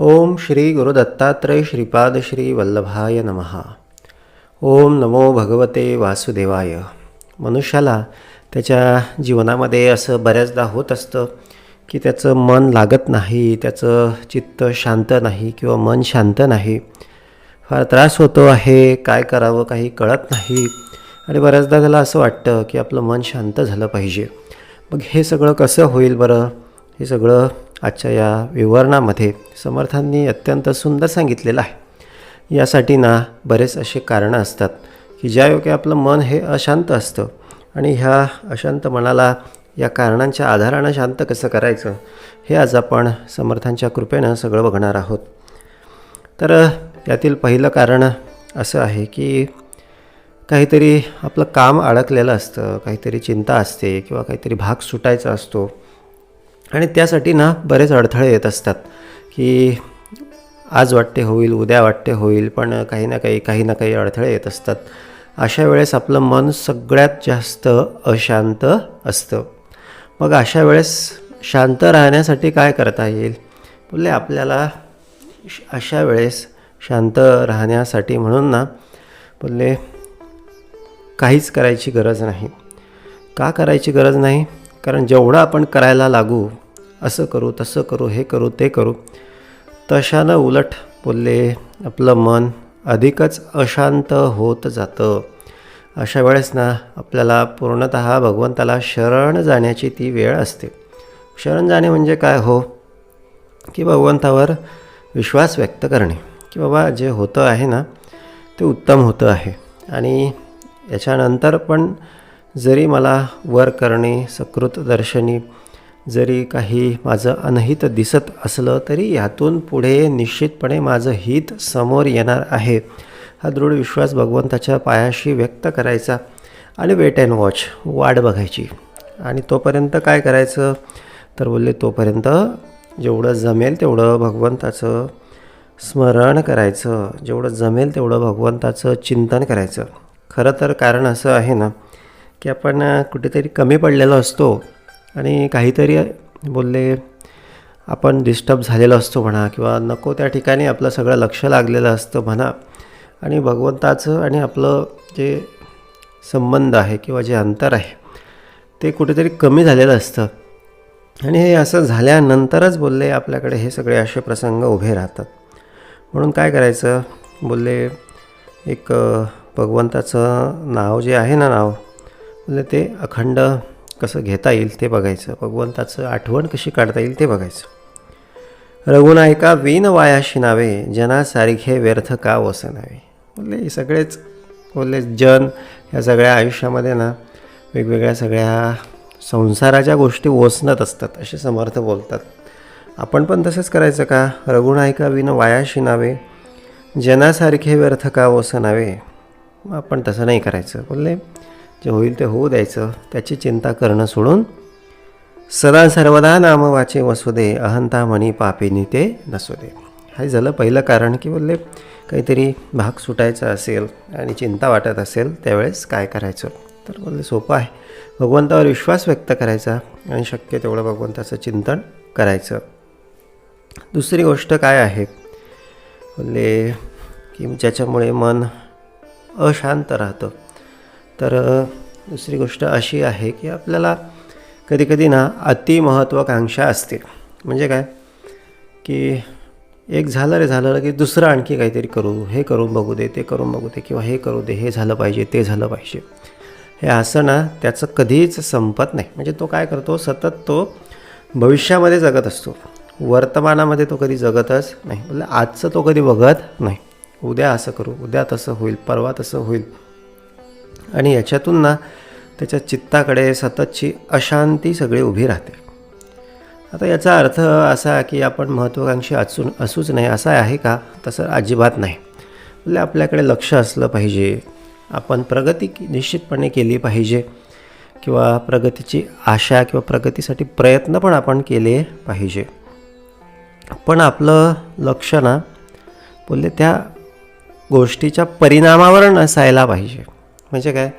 ओम श्री गुरुदत्तात्रय श्रीपाद श्री वल्लभाय नमः। ओम नमो भगवते वासुदेवाय। मनुष्याला त्याच्या जीवनामध्ये असं बऱ्याचदा होत असतं की त्याचं मन लागत नाही त्याचं चित्त शांत नाही किंवा मन शांत नाही. फार त्रास होतो आहे काय करावं काही कळत नाही. आणि बऱ्याचदा त्याला असं वाटतं की आपलं मन शांत झालं पाहिजे. मग हे सगळं कसं होईल बरं? हे सगळं आजच्या या विवरणामध्ये समर्थांनी अत्यंत सुंदर सांगितलेलं आहे. यासाठी ना बरेच असे कारणं असतात की ज्यायोगे आपलं मन हे अशांत असतं आणि ह्या अशांत मनाला या कारणांच्या आधारानं शांत कसं करायचं हे आज आपण समर्थांच्या कृपेनं सगळं बघणार आहोत. तर यातील पहिलं कारण असं आहे की काहीतरी आपलं काम अडकलेलं असतं काहीतरी चिंता असते किंवा काहीतरी भाग सुटायचा असतो. आणि त्यासाठी ना बरेच अडथळे येत असतात की आज वाटते होईल उद्या वाटते होईल पण काही ना काही काही ना काही अडथळे येत असतात. अशा वेळेस आपलं मन सगळ्यात जास्त अशांत असतं. मग अशा वेळेस शांत राहण्यासाठी काय करता येईल? बोलले आपल्याला श- अशा वेळेस शांत राहण्यासाठी म्हणून ना बोलले काहीच करायची गरज नाही. का करायची गरज नाही? कारण जेवढं आपण करायला लागू असं करू तसं करू हे करू ते करू. तशानं उलट बोलले आपलं मन अधिकच अशांत होत जातं. अशा वेळेस ना आपल्याला पूर्णत भगवंताला शरण जाण्याची ती वेळ असते. शरण जाणे म्हणजे काय हो? की भगवंतावर विश्वास व्यक्त करणे. की बाबा जे होतं आहे ना ते उत्तम होतं आहे. आणि याच्यानंतर पण जरी मला वर करणे सकृत दर्शनी जरी काही माझं अनहित दिसत असलं तरी यातून पुढे निश्चितपणे माझं हित समोर येणार आहे. हा दृढ विश्वास भगवंताच्या पायाशी व्यक्त करायचा आणि वेट अँड वॉच वाट बघायची. आणि तोपर्यंत काय करायचं? तर बोलले तोपर्यंत जेवढं जमेल तेवढं भगवंताचं स्मरण करायचं. जेवढं जमेल तेवढं भगवंताचं चिंतन करायचं. खरं तर कारण असं आहे ना की आपण कुठेतरी कमी पडलेलो असतो. आणि काहीतरी बोलले आपण डिस्टर्ब झालेलो असतो म्हणा किंवा नको त्या ठिकाणी आपलं सगळं लक्ष लागलेलं असतं म्हणा. आणि भगवंताचं आणि आपलं जे संबंध आहे किंवा जे अंतर आहे ते कुठेतरी कमी झालेलं असतं. आणि हे असं झाल्यानंतरच बोलले आपल्याकडे हे सगळे असे प्रसंग उभे राहतात. म्हणून काय करायचं? बोलले एक भगवंताचं नाव जे आहे ना नाव बोलले ते अखंड कसं घेता येईल ते बघायचं. भगवंताचं आठवण कशी काढता येईल ते बघायचं. रघुनायका विन वायाशी नावे जनासारखे व्यर्थ का वसनावे. बोलले हे सगळेच बोलले जन या सगळ्या आयुष्यामध्ये ना वेगवेगळ्या सगळ्या संसाराच्या गोष्टी ओसणत असतात असे समर्थ बोलतात. आपण पण तसंच करायचं का? रघुनायका विन वायाशी नावे जनासारखे व्यर्थ का ओसनावे आपण तसं नाही करायचं. बोलले जे होईल ते होऊ द्यायचं त्याची चिंता करणं सोडून सदा सर्वदा नाम वाचे वसुदे अहंता म्हणी पापिनी ते नसू दे हे झालं पहिलं कारण की बोलले काहीतरी भाग सुटायचा असेल आणि चिंता वाटत असेल त्यावेळेस काय करायचं? तर बोलले सोपं आहे. भगवंतावर विश्वास व्यक्त करायचा आणि शक्य तेवढं भगवंताचं चिंतन करायचं. दुसरी गोष्ट काय आहे? बोलले की ज्याच्यामुळे मन अशांत राहतं. तर दुसरी गोष्ट अशी आहे की आपल्याला कधीकधी ना अतिमहत्त्वाकांक्षा असते. म्हणजे काय? की एक झालं रे झालं की दुसरं आणखी काहीतरी करू हे करून बघू दे ते करून बघू दे किंवा हे करू दे हे झालं पाहिजे ते झालं पाहिजे. हे असं ना त्याचं कधीच संपत नाही. म्हणजे तो काय करतो? सतत तो भविष्यामध्ये जगत असतो. वर्तमानामध्ये तो कधी जगतच नाही. म्हणजे आजचं तो कधी बघत नाही. उद्या असं करू उद्या तसं होईल परवा तसं होईल. आणि याच्यातून ना त्याच्या चित्ताकडे सततची अशांती सगळी उभी राहते. आता याचा अर्थ असा की आपण महत्त्वाकांक्षी असून असूच नाही असा आहे का? तसं अजिबात नाही. म्हणजे आपल्याकडे लक्ष असलं पाहिजे. आपण प्रगती निश्चितपणे केली पाहिजे. किंवा प्रगतीची आशा किंवा प्रगतीसाठी प्रयत्न पण आपण केले पाहिजे. पण आपलं लक्ष ना बोलले त्या गोष्टीच्या परिणामावर नसायला पाहिजे. म्हणजे काय?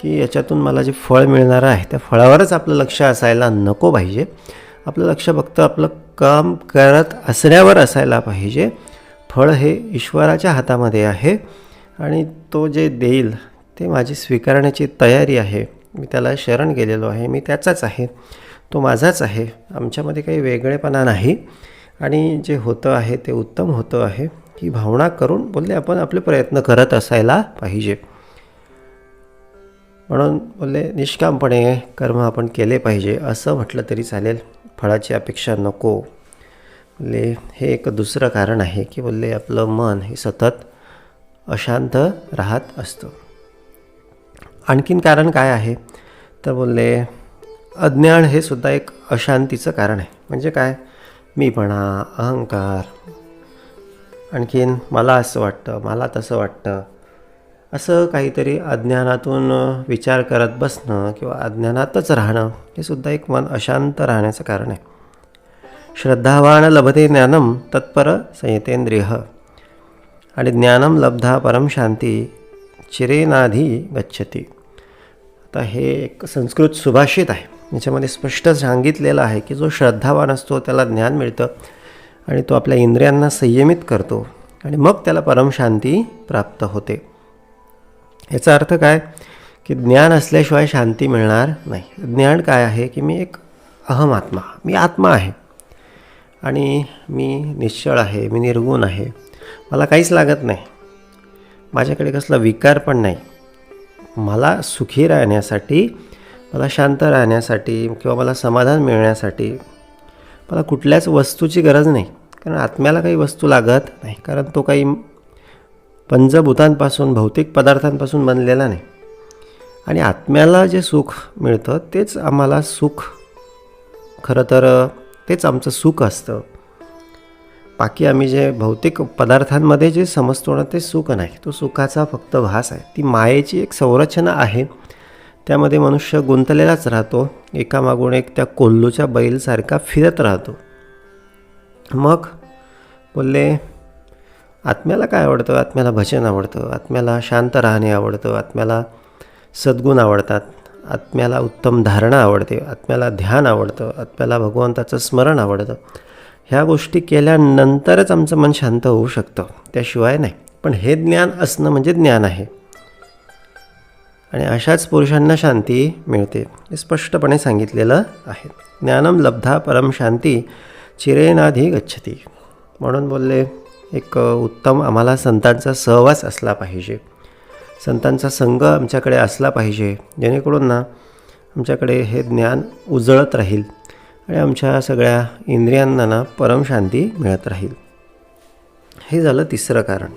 की याच्यातून मला जे फळ मिळणार आहे त्या फळावरच आपलं लक्ष असायला नको पाहिजे. आपलं लक्ष फक्त आपलं काम करत असण्यावर असायला पाहिजे. फळ हे ईश्वराच्या हातामध्ये आहे आणि तो जे देईल ते माझी स्वीकारण्याची तयारी आहे. मी त्याला शरण गेलेलो आहे मी त्याचाच आहे तो माझाच आहे. आमच्यामध्ये काही वेगळेपणा नाही. आणि जे होतं आहे ते उत्तम होतं आहे. ही भावना करून बोलले आपण आपले प्रयत्न करत असायला पाहिजे. म्हणून बोलले निष्कामपणे कर्म आपण केले पाहिजे असं म्हटलं तरी चालेल फळाची अपेक्षा नको. बोलले हे एक दुसरं कारण आहे की बोलले आपलं मन हे सतत अशांत राहत असतं. आणखीन कारण काय आहे? तर बोलले अज्ञान हे सुद्धा एक अशांतीचं कारण आहे. म्हणजे काय? मीपणा अहंकार. आणखीन मला असं वाटतं मला तसं वाटतं. असं काहीतरी अज्ञानातून विचार करत बसणं किंवा अज्ञानातच राहणं हे सुद्धा एक मन अशांत राहण्याचं कारण आहे. श्रद्धावान लभते ज्ञानम तत्पर संयतेंद्रिय. आणि ज्ञानम लब्धा परम शांती चिरेनाधी गच्छती. आता हे एक संस्कृत सुभाषित आहे. याच्यामध्ये स्पष्ट सांगितलेलं आहे की जो श्रद्धावान असतो त्याला ज्ञान मिळतं आणि तो आपल्या इंद्रियांना संयमित करतो आणि मग त्याला परमशांती प्राप्त होते. याचा अर्थ काय? की ज्ञान असल्याशिवाय शांती मिळणार नाही. ज्ञान काय आहे? की मी एक अहम आत्मा. मी आत्मा आहे. आणि मी निश्चळ आहे. मी निर्गुण आहे. मला काहीच लागत नाही. माझ्याकडे कसला विकार पण नाही. मला सुखी राहण्यासाठी मला शांत राहण्यासाठी किंवा मला समाधान मिळण्यासाठी मला कुठल्याच वस्तूची गरज नाही. कारण आत्म्याला काही वस्तू लागत नाही. कारण तो काही पंचभूतांपासून भौतिक पदार्थांपासून बनलेला नाही. आणि आत्म्याला जे सुख मिळतं तेच आम्हाला सुख. खरं तर तेच आमचं सुख असतं. बाकी आम्ही जे भौतिक पदार्थांमध्ये जे समजतो ना ते सुख नाही. तो सुखाचा फक्त भास आहे. ती मायेची एक संरचना आहे. त्यामध्ये मनुष्य गुंतलेलाच राहतो. एकामागून एक त्या कोल्लूच्या बैलसारखा फिरत राहतो. मग बोलले आत्म्याला काय आवडतं? आत्म्याला भजन आवडतं. आत्म्याला शांत राहणे आवडतं. आत्म्याला सद्गुण आवडतात. आत्म्याला उत्तम धारणा आवडते. आत्म्याला ध्यान आवडतं. आत्म्याला भगवंताचं स्मरण आवडतं. ह्या गोष्टी केल्यानंतरच आमचं मन शांत होऊ शकतं. त्याशिवाय नाही. पण हे ज्ञान असणं म्हणजे ज्ञान आहे. आणि अशाच पुरुषांना शांती मिळते हे स्पष्टपणे सांगितलेलं आहे. ज्ञानम लब्धा परम शांती चिरेनाधी गच्छती. म्हणून बोलले एक उत्तम आम्हाला संतांचा सहवास असला पाहिजे. संतांचा संघ आमच्याकडे असला पाहिजे. जेणेकरून ना आमच्याकडे हे ज्ञान उजळत राहील आणि आमच्या सगळ्या इंद्रियांना ना परमशांती मिळत राहील. हे झालं तिसरं कारण.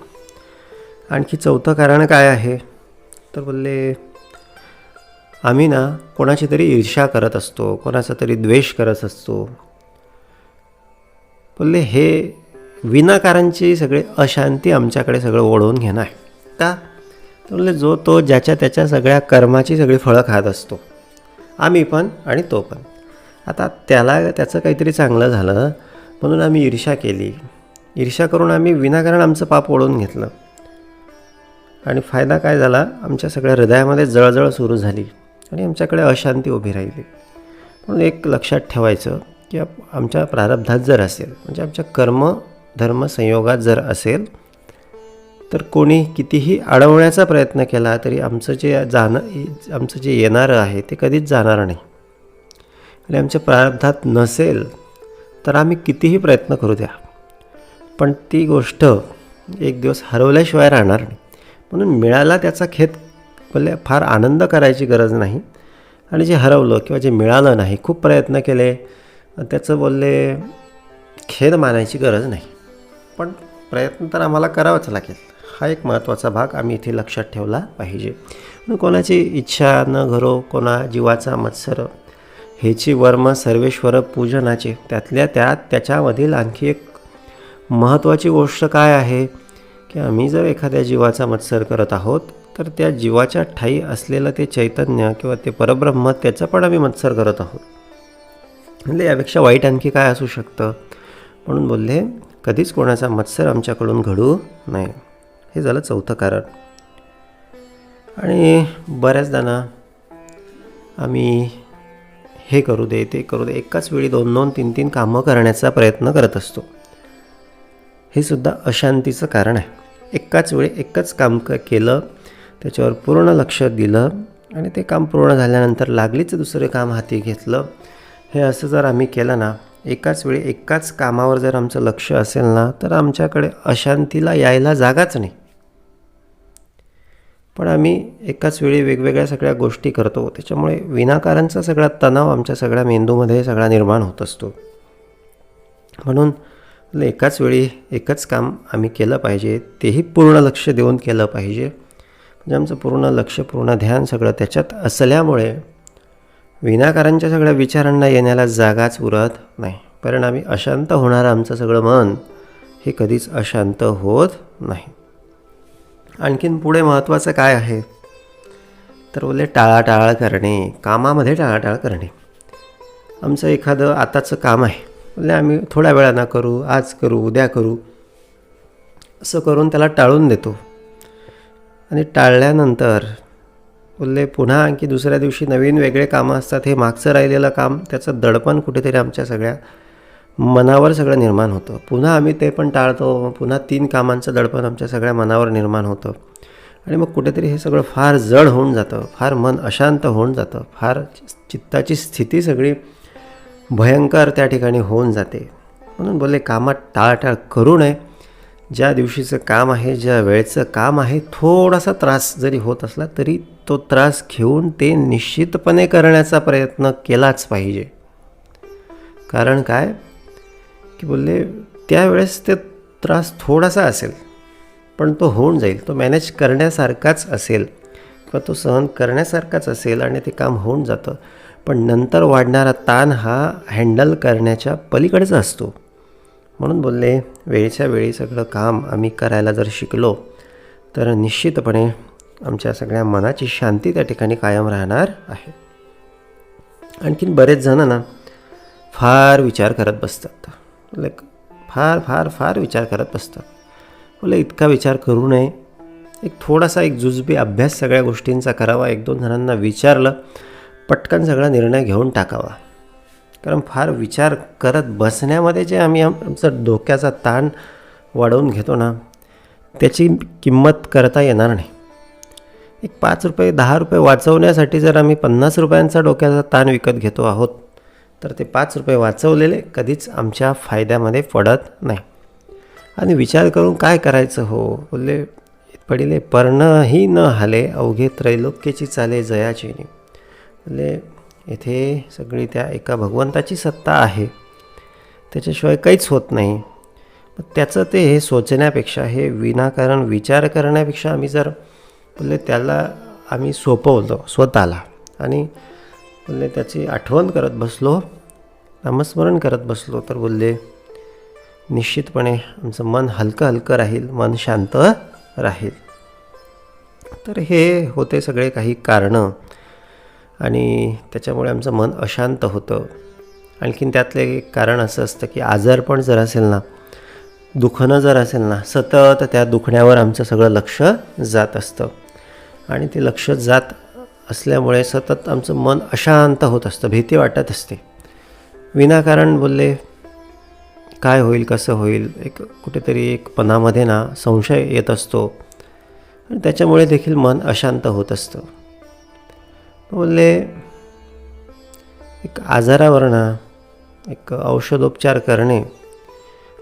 आणखी चौथं कारण काय आहे? तर बोलले आम्ही ना कोणाची तरी ईर्ष्या करत असतो कोणाचा तरी द्वेष करत असतो. बोलले हे विनाकारांची सगळे अशांती आमच्याकडे सगळं ओढवून घेणं आहे का तर म्हणजे जो तो ज्याच्या त्याच्या सगळ्या कर्माची सगळी फळं खात असतो. आम्ही पण आणि तो पण. आता त्याला त्याचं काहीतरी चांगलं झालं म्हणून आम्ही ईर्षा केली. ईर्षा करून आम्ही विनाकारण आमचं पाप ओढून घेतलं. आणि फायदा काय झाला? आमच्या सगळ्या हृदयामध्ये जळजळ सुरू झाली आणि आमच्याकडे अशांती उभी राहिली. म्हणून एक लक्षात ठेवायचं की आमच्या प्रारब्धात जर असेल म्हणजे आमच्या कर्म धर्म संयोगात जर असेल तर कोणी कितीही अडवण्याचा प्रयत्न केला तरी आमचं जे जाणं आमचं जे येणारं आहे ते कधीच जाणार नाही. आणि आमच्या प्रारब्धात नसेल तर आम्ही कितीही प्रयत्न करू द्या. पण ती गोष्ट एक दिवस हरवल्याशिवाय राहणार नाही. म्हणून मिळाला त्याचा खेत बोलले फार आनंद करायची गरज नाही. आणि जे हरवलं किंवा जे मिळालं नाही खूप प्रयत्न केले त्याचं बोलले खेद मानायची गरज नाही. पण प्रयत्न तर आम्हाला करावाच लागेल. हा एक महत्त्वाचा भाग आम्ही इथे लक्षात ठेवला पाहिजे. कोणाची इच्छा न घरो कोणा जीवाचा मत्सर हेची वर्म सर्वेश्वर पूजनाचे त्यातल्या त्यात त्याच्यामधील आणखी एक महत्त्वाची गोष्ट काय आहे? की आम्ही जर एखाद्या जीवाचा मत्सर करत आहोत तर त्या जीवाच्या ठाई असलेलं ते चैतन्य किंवा ते परब्रह्म त्याचा पण आम्ही मत्सर करत आहोत. म्हणजे यापेक्षा वाईट आणखी काय असू शकतं? म्हणून बोलले कधीच कोणाचा मत्सर आमच्याकडून घडू नये. हे झालं चौथं कारण. आणि बऱ्याचदा ना आम्ही हे करू दे ते करू दे एकाच वेळी दोन दोन तीन तीन कामं करण्याचा प्रयत्न करत असतो. हे सुद्धा अशांतीचं कारण आहे. एकाच वेळी एकच काम क केलं त्याच्यावर पूर्ण लक्ष दिलं आणि ते काम पूर्ण झाल्यानंतर लागलीच दुसरं काम हाती घेतलं. हे असं जर आम्ही केलं ना एकाच वेळी एकाच कामावर जर आमचं लक्ष असेल ना तर आमच्याकडे अशांतीला यायला जागाच नाही. पण आम्ही एकाच वेळी वेगवेगळ्या सगळ्या गोष्टी करतो. त्याच्यामुळे विनाकारांचा सगळा तणाव आमच्या सगळ्या मेंदूमध्ये सगळा निर्माण होत असतो. म्हणून एकाच वेळी एकच काम आम्ही केलं पाहिजे तेही पूर्ण लक्ष देऊन केलं पाहिजे. म्हणजे आमचं पूर्ण लक्ष पूर्ण ध्यान सगळं त्याच्यात असल्यामुळे विनाकारांच्या सगळ्या विचारांना येण्याला जागाच उरत नाही. परिणामी अशांत होणारं आमचं सगळं मन हे कधीच अशांत होत नाही. आणखीन पुढे महत्त्वाचं काय आहे? तर बोले टाळाटाळ करणे कामामध्ये टाळाटाळ करणे. आमचं एखादं आताचं काम आहे. म्हणजे आम्ही थोड्या वेळानं करू आज करू उद्या करू. असं करून त्याला टाळून देतो. आणि टाळल्यानंतर बोलले पुन्हा आणखी दुसऱ्या दिवशी नवीन वेगळे कामं असतात हे मागचं राहिलेलं काम त्याचं दडपण कुठेतरी आमच्या सगळ्या मनावर सगळं निर्माण होतं. पुन्हा आम्ही ते पण टाळतो पुन्हा तीन कामांचं दडपण आमच्या सगळ्या मनावर निर्माण होतं. आणि मग कुठेतरी हे सगळं फार जड होऊन जातं फार मन अशांत होऊन जातं फार चित्ताची स्थिती सगळी भयंकर त्या ठिकाणी होऊन जाते. म्हणून बोलले कामात टाळटाळ करू नये ज्या दिवशीचं काम आहे ज्या वेळेचं काम आहे थोडासा त्रास जरी होत असला तरी तो त्रास घेऊन ते निश्चितपणे करण्याचा प्रयत्न केलाच पाहिजे. कारण काय? की बोलले त्यावेळेस ते त्रास थोडासा असेल पण तो होऊन जाईल. तो मॅनेज करण्यासारखाच असेल किंवा तो सहन करण्यासारखाच असेल आणि ते काम होऊन जातं. पण नंतर वाढणारा ताण हा हँडल करण्याच्या पलीकडचा असतो. म्हणून बोलले वेळच्या वेळी सगळं काम आम्ही करायला जर शिकलो तर निश्चितपणे आमच्या सगळ्या मनाची शांती त्या ठिकाणी कायम राहणार आहे. आणखीन बरेच जण ना फार विचार करत बसतात. लाईक फार फार फार विचार करत बसतात. बोले इतका विचार करू नये. एक थोडासा एक जुजबी अभ्यास सगळ्या गोष्टींचा करावा. एक दोन जणांना विचारलं पटकन सगळा निर्णय घेऊन टाकावा. कारण फार विचार करत बसण्यामध्ये जे आम्ही आम आमचा डोक्याचा ताण वाढवून घेतो ना त्याची किंमत करता येणार नाही. एक पाच रुपये दहा रुपये वाचवण्यासाठी जर आम्ही पन्नास रुपयांचा डोक्याचा ताण विकत घेतो आहोत तर ते पाच रुपये वाचवलेले कधीच आमच्या फायद्यामध्ये पडत नाही. आणि विचार करून काय करायचं हो? बोलले पडिले पर्णही न हाले अवघे त्रैलोक्याची चाले जयाची बोलले येथे सगळी त्या एका भगवंताची सत्ता आहे. त्याच्याशिवाय काहीच होत नाही. मग त्याचं ते हे सोचण्यापेक्षा हे विनाकारण विचार करण्यापेक्षा आम्ही जर बोलले त्याला आम्ही सोपवलं स्वतःला. आणि बोलले त्याची आठवण करत बसलो नामस्मरण करत बसलो तर बोलले निश्चितपणे आमचं मन हलकं हलकं राहील मन शांत राहील. तर हे होते सगळे काही कारणं. आणि त्याच्यामुळे आमचं मन अशांत होतं. आणखीन त्यातलं एक कारण असं असतं की आजारपण जर असेल ना दुखणं जर असेल ना सतत त्या दुखण्यावर आमचं सगळं लक्ष जात असतं. आणि ते लक्ष जात असल्यामुळे सतत आमचं मन अशांत होत असतं भीती वाटत असते. विनाकारण बोलले काय होईल कसं होईल? एक कुठेतरी एक पणामध्ये ना संशय येत असतो. आणि त्याच्यामुळे देखील मन अशांत होत असतं. बोलले एक आजारावर ना एक औषधोपचार करणे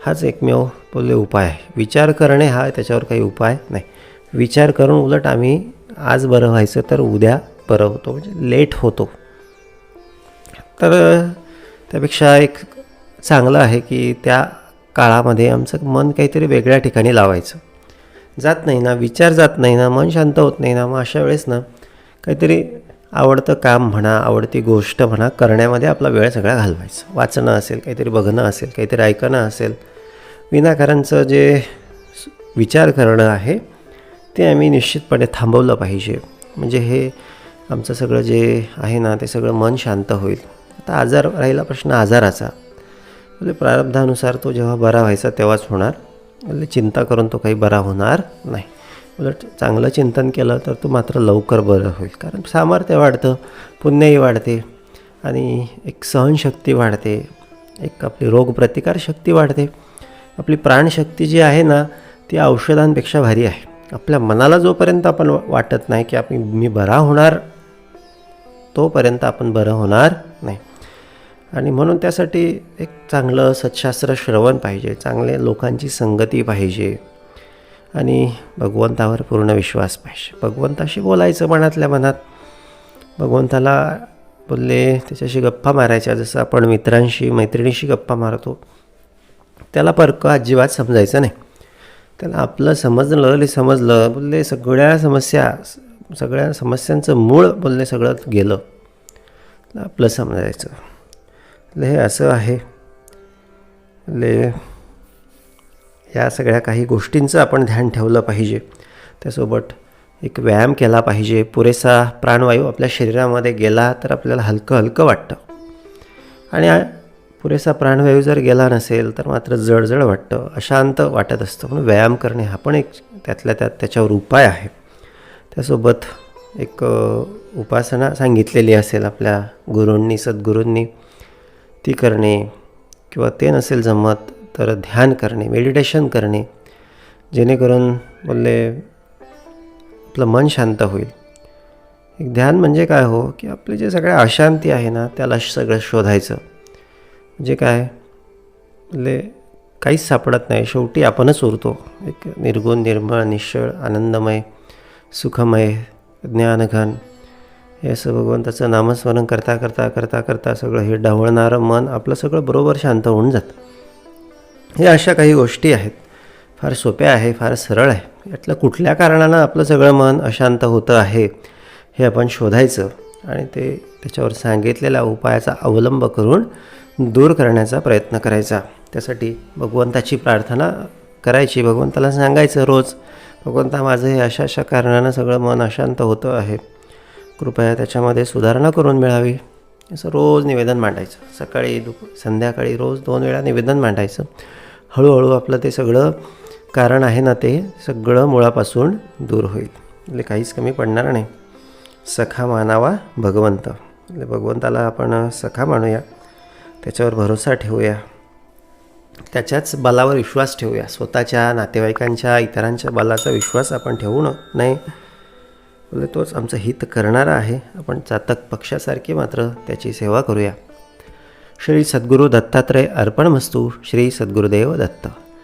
हाच एकमेव बोलले उपाय आहे. विचार करणे हा त्याच्यावर काही उपाय नाही. विचार करून उलट आम्ही आज बरं व्हायचं तर उद्या बरं होतो. म्हणजे लेट होतो. तर त्यापेक्षा एक चांगलं आहे की त्या काळामध्ये आमचं मन काहीतरी वेगळ्या ठिकाणी लावायचं. जात नाही ना विचार जात नाही ना मन शांत होत नाही ना मग अशा वेळेस ना काहीतरी आवडतं काम म्हणा आवडती गोष्ट म्हणा करण्यामध्ये आपला वेळ सगळा घालवायचा. वाचणं असेल काहीतरी बघणं असेल काहीतरी ऐकणं असेल विनाकारांचं जे विचार करणं आहे ते आम्ही निश्चितपणे थांबवलं पाहिजे. म्हणजे हे आमचं सगळं जे आहे ना ते सगळं मन शांत होईल. आता आजार राहिला प्रश्न आजाराचा. म्हणजे प्रारब्धानुसार तो जेव्हा बरा व्हायचा तेव्हाच होणार. म्हणजे चिंता करून तो काही बरा होणार नाही. उलट चांगलं चिंतन केलं तर तो मात्र लवकर बरं होईल. कारण सामर्थ्य वाढतं पुण्यही वाढते आणि एक सहनशक्ती वाढते एक आपली रोगप्रतिकारशक्ती वाढते. आपली प्राणशक्ती जी आहे ना ती औषधांपेक्षा भारी आहे. आपल्या मनाला जोपर्यंत आपण वाटत नाही की आपण मी बरा होणार तोपर्यंत आपण बरं होणार नाही. आणि म्हणून त्यासाठी एक चांगलं सत्शास्त्र श्रवण पाहिजे चांगले लोकांची संगती पाहिजे. आणि भगवंतावर पूर्ण विश्वास पाहिजे. भगवंताशी बोलायचं मनातल्या मनात. भगवंताला बोलले त्याच्याशी गप्पा मारायच्या. जसं आपण मित्रांशी मैत्रिणीशी गप्पा मारतो त्याला परक अजिबात समजायचं नाही. त्याला आपलं समजलं ले समजलं बोलले सगळ्या समस्या सगळ्या समस्यांचं मूळ बोलले सगळं गेलं. आपलं समजायचं. ले हे असं आहे. ले या सगळ्या काही गोष्टींचं आपण ध्यान ठेवलं पाहिजे. त्यासोबत एक व्यायाम केला पाहिजे. पुरेसा प्राणवायू आपल्या शरीरामध्ये गेला तर आपल्याला हलकं हलकं वाटतं. आणि पुरेसा प्राणवायू जर गेला नसेल तर मात्र जडजड वाटतं अशांत वाटत असतं. म्हणून व्यायाम करणे हा पण एक त्यातल्या त्यात त्याच्यावर उपाय आहे. त्यासोबत एक उपासना सांगितलेली असेल आपल्या गुरूंनी सद्गुरूंनी ती करणे किंवा ते नसेल जमत तर ध्यान करणे मेडिटेशन करणे जेणेकरून बोलले आपलं मन शांत होईल. एक ध्यान म्हणजे काय हो? की आपले जे सगळ्या अशांती आहे ना त्याला सगळं शोधायचं. म्हणजे काय? म्हणजे काहीच सापडत नाही. शेवटी आपणच उरतो. एक निर्गुण निर्मळ निश्चळ आनंदमय सुखमय ज्ञानघन. हे असं भगवंताचं नामस्मरण करता करता करता करता सगळं हे ढवळणारं मन आपलं सगळं बरोबर शांत होऊन जातं. हे अशा काही गोष्टी आहेत. फार सोप्या आहे फार सरळ आहे. यातलं कुठल्या कारणानं आपलं सगळं मन अशांत होतं आहे हे आपण शोधायचं आणि ते त्याच्यावर सांगितलेल्या उपायाचा अवलंब करून दूर करण्याचा प्रयत्न करायचा. त्यासाठी भगवंताची प्रार्थना करायची भगवंताला सांगायचं रोज भगवंता माझं हे अशा अशा कारणानं सगळं मन अशांत होतं आहे. कृपया त्याच्यामध्ये सुधारणा करून मिळावी. असं रोज निवेदन मांडायचं. सकाळी दुप संध्याकाळी रोज दोन वेळा निवेदन मांडायचं. हळूहळू आपलं ते सगळं कारण आहे ना ते सगळं मुळापासून दूर होईल. म्हणजे काहीच कमी पडणार नाही. सखा मानावा भगवंत. म्हणजे भगवंताला आपण सखा मानूया. त्याच्यावर भरोसा ठेवूया. त्याच्याच बलावर विश्वास ठेवूया. स्वतःच्या नातेवाईकांच्या इतरांच्या बलाचा विश्वास आपण ठेवू न नाही तोच आमचं हित करणारा आहे. आपण चातक पक्षासारखी मात्र त्याची सेवा करूया. श्री सद्गुरू दत्तात्रय अर्पणमस्तू. श्री सद्गुरुदेव दत्त.